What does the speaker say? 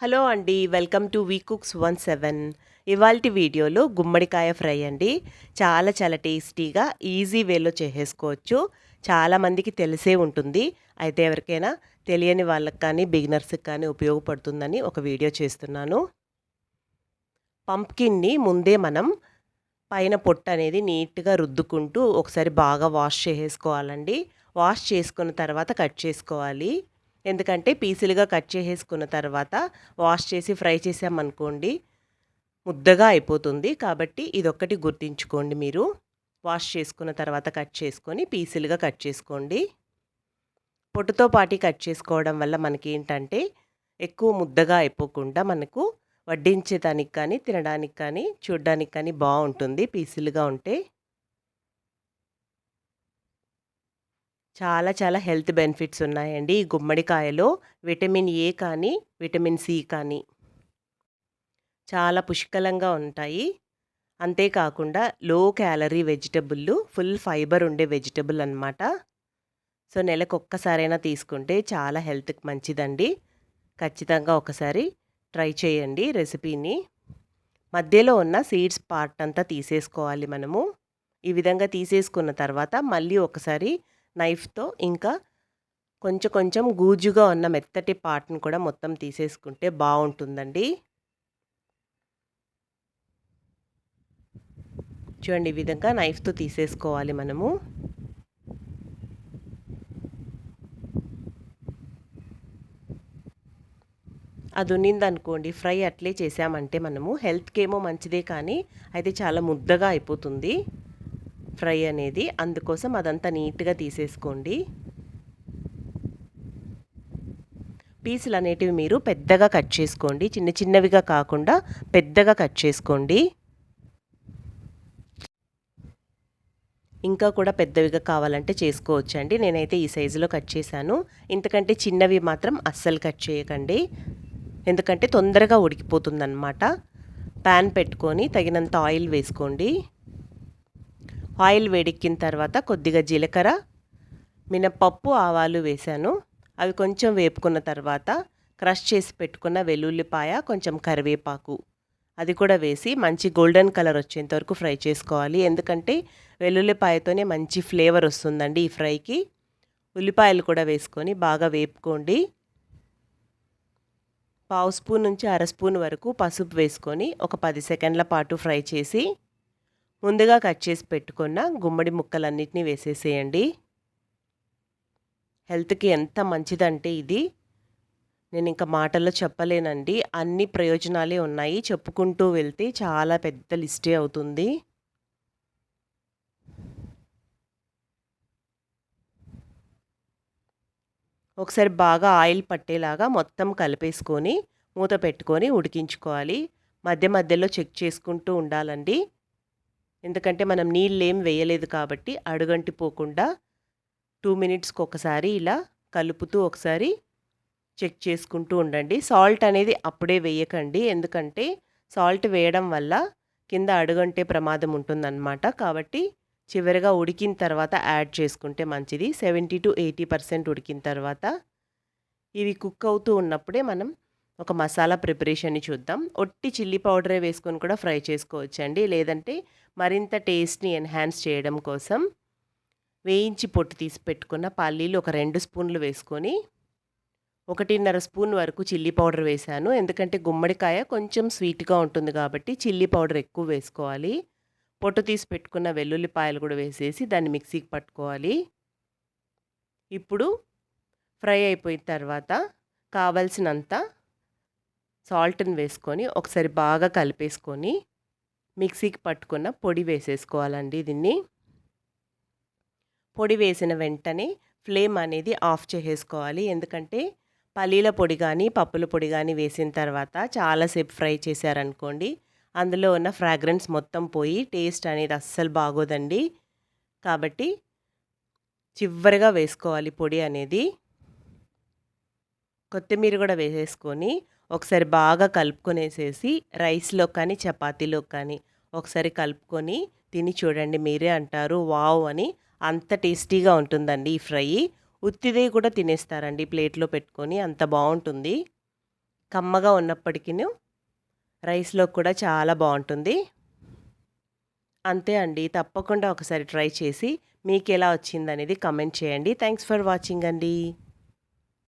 Hello అండి welcome to V cooks one seven. ఇవాల్టి వీడియోలో గుమ్మడికాయ ఫ్రై అండి. చాలా చాలా టేస్టీగా ఈజీ వేలో చేసేసుకోవచ్చు. చాలామందికి తెలిసే ఉంటుంది. అయితే ఎవరికైనా తెలియని వాళ్ళకి కానీ బిగినర్స్కి కానీ ఉపయోగపడుతుందని ఒక వీడియో చేస్తున్నాను. పంప్కిన్ని ముందే మనం పైన పొట్టు అనేది నీట్గా రుద్దుకుంటూ ఒకసారి బాగా వాష్ చేసేసుకోవాలండి. వాష్ చేసుకున్న తర్వాత కట్ చేసుకోవాలి. ఎందుకంటే పీసులుగా కట్ చేసేసుకున్న తర్వాత వాష్ చేసి ఫ్రై చేసామనుకోండి ముద్దగా అయిపోతుంది. కాబట్టి ఇదొక్కటి గుర్తుంచుకోండి మీరు. వాష్ చేసుకున్న తర్వాత కట్ చేసుకొని పీసులుగా కట్ చేసుకోండి. పొట్టుతో పాటు కట్ చేసుకోవడం వల్ల మనకి ఏంటంటే ఎక్కువ ముద్దగా అయిపోకుండా మనకు వడ్డించేదానికి కానీ తినడానికి కానీ చూడడానికి కానీ బాగుంటుంది. పీసులుగా ఉంటే చాలా చాలా హెల్త్ బెనిఫిట్స్ ఉన్నాయండి. ఈ గుమ్మడికాయలో విటమిన్ ఏ కానీ విటమిన్ సి కానీ చాలా పుష్కలంగా ఉంటాయి. అంతేకాకుండా low calorie vegetable full fibre ఉండే వెజిటబుల్ అనమాట సో నెలకు ఒక్కసారైనా తీసుకుంటే చాలా హెల్త్కి మంచిదండి. ఖచ్చితంగా ఒకసారి ట్రై చేయండి రెసిపీని. మధ్యలో ఉన్న సీడ్స్ పార్ట్ అంతా తీసేసుకోవాలి మనము. ఈ విధంగా తీసేసుకున్న తర్వాత మళ్ళీ ఒకసారి నైఫ్తో ఇంకా కొంచెం కొంచెం గూజుగా ఉన్న మెత్తటి పార్ట్ని కూడా మొత్తం తీసేసుకుంటే బాగుంటుందండి చూడండి ఈ విధంగా నైఫ్తో తీసేసుకోవాలి మనము. అది ఉన్నిందనుకోండి ఫ్రై అట్లే చేసామంటే మనము హెల్త్కి ఏమో మంచిదే కానీ అయితే చాలా ముద్దగా అయిపోతుంది. ఫ్రై అనేది అందుకోసం అదంతా నీట్గా తీసేసుకోండి. పీసులు అనేటివి మీరు పెద్దగా కట్ చేసుకోండి. చిన్న చిన్నవిగా కాకుండా పెద్దగా కట్ చేసుకోండి. ఇంకా కూడా పెద్దవిగా కావాలంటే చేసుకోవచ్చండి. నేనైతే ఈ సైజులో కట్ చేశాను. ఇంతకంటే చిన్నవి మాత్రం అస్సలు కట్ చేయకండి. ఎందుకంటే తొందరగా ఉడికిపోతుందన్నమాట. ప్యాన్ పెట్టుకొని తగినంత ఆయిల్ వేసుకోండి. ఆయిల్ వేడెక్కిన తర్వాత కొద్దిగా జీలకర్ర మినపప్పు ఆవాలు వేశాను. అవి కొంచెం వేపుకున్న తర్వాత క్రష్ చేసి పెట్టుకున్న వెల్లుల్లిపాయ కొంచెం కరివేపాకు. అది కూడా వేసి మంచి గోల్డెన్ కలర్ వచ్చేంత వరకు ఫ్రై చేసుకోవాలి. ఎందుకంటే వెల్లుల్లిపాయతోనే మంచి ఫ్లేవర్ వస్తుందండి ఈ ఫ్రైకి. ఉల్లిపాయలు కూడా వేసుకొని బాగా వేపుకోండి. పావు స్పూన్ నుంచి అర స్పూన్ వరకు పసుపు వేసుకొని ఒక పది సెకండ్ల పాటు ఫ్రై చేసి ముందుగా కట్ చేసి పెట్టుకున్న గుమ్మడి ముక్కలన్నిటినీ వేసేసేయండి. హెల్త్కి ఎంత మంచిదంటే ఇది. నేను ఇంకా మాటల్లో చెప్పలేనండి. అన్ని ప్రయోజనాలే ఉన్నాయి. చెప్పుకుంటూ వెళ్తే చాలా పెద్ద లిస్టే అవుతుంది. ఒకసారి బాగా ఆయిల్ పట్టేలాగా మొత్తం కలిపేసుకొని మూత పెట్టుకొని ఉడికించుకోవాలి. మధ్య మధ్యలో చెక్ చేసుకుంటూ ఉండాలండి. ఎందుకంటే మనం నీళ్ళు ఏం వేయలేదు కాబట్టి అడుగంటి పోకుండా టూ మినిట్స్కి ఒకసారి ఇలా కలుపుతూ ఒకసారి చెక్ చేసుకుంటూ ఉండండి. సాల్ట్ అనేది అప్పుడే వేయకండి. ఎందుకంటే సాల్ట్ వేయడం వల్ల కింద అడుగంటే ప్రమాదం ఉంటుందన్నమాట. కాబట్టి చివరిగా ఉడికిన తర్వాత యాడ్ చేసుకుంటే మంచిది. సెవెంటీ టు ఎయిటీ పర్సెంట్ ఉడికిన తర్వాత ఇవి కుక్ అవుతూ ఉన్నప్పుడే మనం ఒక మసాలా ప్రిపరేషన్ని చూద్దాం. ఒట్టి చిల్లీ పౌడరే వేసుకొని కూడా ఫ్రై చేసుకోవచ్చండి. లేదంటే మరింత టేస్ట్ని ఎన్హాన్స్ చేయడం కోసం వేయించి పొట్టు తీసి పెట్టుకున్న పల్లీలు ఒక రెండు స్పూన్లు వేసుకొని ఒకటిన్నర స్పూన్ వరకు చిల్లీ పౌడర్ వేశాను. ఎందుకంటే గుమ్మడికాయ కొంచెం స్వీట్గా ఉంటుంది కాబట్టి చిల్లీ పౌడర్ ఎక్కువ వేసుకోవాలి. పొట్టు తీసి పెట్టుకున్న వెల్లుల్లిపాయలు కూడా వేసేసి దాన్ని మిక్సీకి పట్టుకోవాలి. ఇప్పుడు ఫ్రై అయిపోయిన తర్వాత కావలసినంత సాల్ట్ని వేసుకొని ఒకసారి బాగా కలిపేసుకొని మిక్సీకి పట్టుకున్న పొడి వేసేసుకోవాలండి దీన్ని. పొడి వేసిన వెంటనే ఫ్లేమ్ అనేది ఆఫ్ చేసేసుకోవాలి. ఎందుకంటే పల్లీల పొడి కానీ పప్పుల పొడి కానీ వేసిన తర్వాత చాలాసేపు ఫ్రై చేశారనుకోండి అందులో ఉన్న ఫ్రాగ్రెన్స్ మొత్తం పోయి టేస్ట్ అనేది అస్సలు బాగోదండి. కాబట్టి చివరిగా వేసుకోవాలి పొడి అనేది. కొత్తిమీర కూడా వేసేసుకొని ఒకసారి బాగా కలుపుకొనేసేసి రైస్లో కానీ చపాతీలో కానీ ఒకసారి కలుపుకొని తిని చూడండి మీరే అంటారు వావ్ అని అంత టేస్టీగా ఉంటుందండి ఈ ఫ్రై ఉత్తిదే కూడా తినేస్తారండి ప్లేట్లో పెట్టుకొని అంత బాగుంటుంది కమ్మగా ఉన్నప్పటికీ రైస్‌లో కూడా చాలా బాగుంటుంది అంతే అండి. తప్పకుండా ఒకసారి ట్రై చేసి మీకు ఎలా వచ్చిందనేది కమెంట్ చేయండి. థ్యాంక్స్ ఫర్ వాచింగ్ అండి.